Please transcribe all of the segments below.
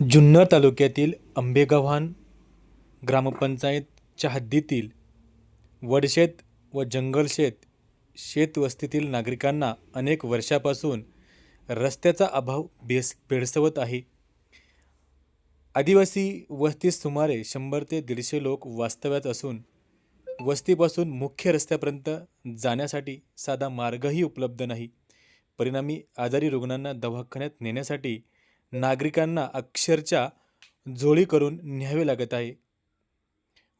जुन्नर तालुक्यातील आंबेगव्हाण ग्रामपंचायतच्या हद्दीतील वडशेत व जंगलशेत शेतवस्तीतील नागरिकांना अनेक वर्षापासून रस्त्याचा अभाव बेस भेडसवत आहे. आदिवासी वस्तीत सुमारे शंभर ते दीडशे लोक वास्तव्यात असून वस्तीपासून मुख्य रस्त्यापर्यंत जाण्यासाठी साधा मार्गही उपलब्ध नाही. परिणामी आजारी रुग्णांना दवाखान्यात नेण्यासाठी नागरिकांना अक्षरशः झोळी करून न्यावे लागत आहे.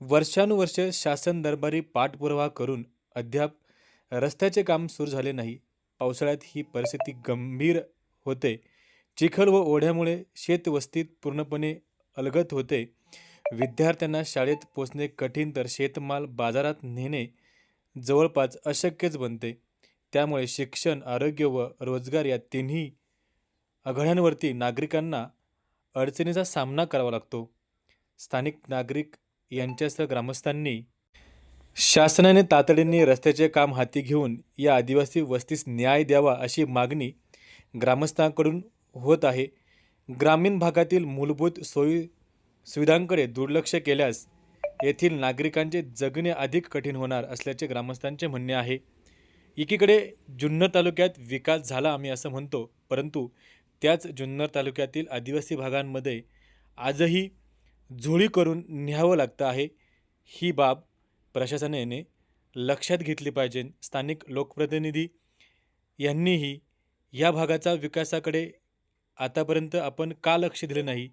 वर्षानुवर्ष शासन दरबारी पाठपुरावा करून अद्याप रस्त्याचे काम सुरू झाले नाही. पावसाळ्यात ही परिस्थिती गंभीर होते. चिखल व ओढ्यामुळे शेतवस्तीत पूर्णपणे अलगत होते. विद्यार्थ्यांना शाळेत पोचणे कठीण तर शेतमाल बाजारात नेणे जवळपास अशक्यच बनते. त्यामुळे शिक्षण आरोग्य व रोजगार या तिन्ही आघाड्यांवरती नागरिकांना अडचणीचा सामना करावा लागतो. स्थानिक नागरिक यांच्यासह ग्रामस्थांनी शासनाने तातडीने रस्त्याचे काम हाती घेऊन या आदिवासी वस्तीस न्याय द्यावा अशी मागणी ग्रामस्थांकडून होत आहे. ग्रामीण भागातील मूलभूत सोयी सुविधांकडे दुर्लक्ष केल्यास येथील नागरिकांचे जगणे अधिक कठीण होणार असल्याचे ग्रामस्थांचे म्हणणे आहे. एकीकडे जुन्नर तालुक्यात विकास झाला आम्ही असं म्हणतो परंतु त्याच जुन्नर तालुक्यातील आदिवासी भागांमध्ये आजही झोळी करून न्यावं लागतं आहे. ही बाब प्रशासनाने लक्षात घेतली पाहिजे. स्थानिक लोकप्रतिनिधी यांनीही या भागाचा विकासाकडे आतापर्यंत आपण का लक्ष दिलं नाही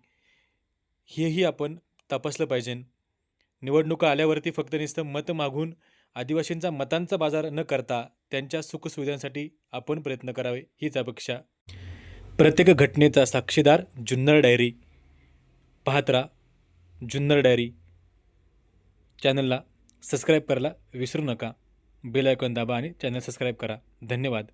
हेही आपण तपासलं पाहिजे. निवडणुका आल्यावरती फक्त नुसतं मत मागून आदिवासींचा मतांचा बाजार न करता त्यांच्या सुखसुविधांसाठी आपण प्रयत्न करावे हीच अपेक्षा प्रत्येक घटनेचा साक्षीदार जुन्नर डायरी. पाहत राहा. जुन्नर डायरी. चॅनलला सबस्क्राईब करायला विसरू नका. बेल आयकॉन दाबा आणि चॅनल सबस्क्राईब करा. धन्यवाद.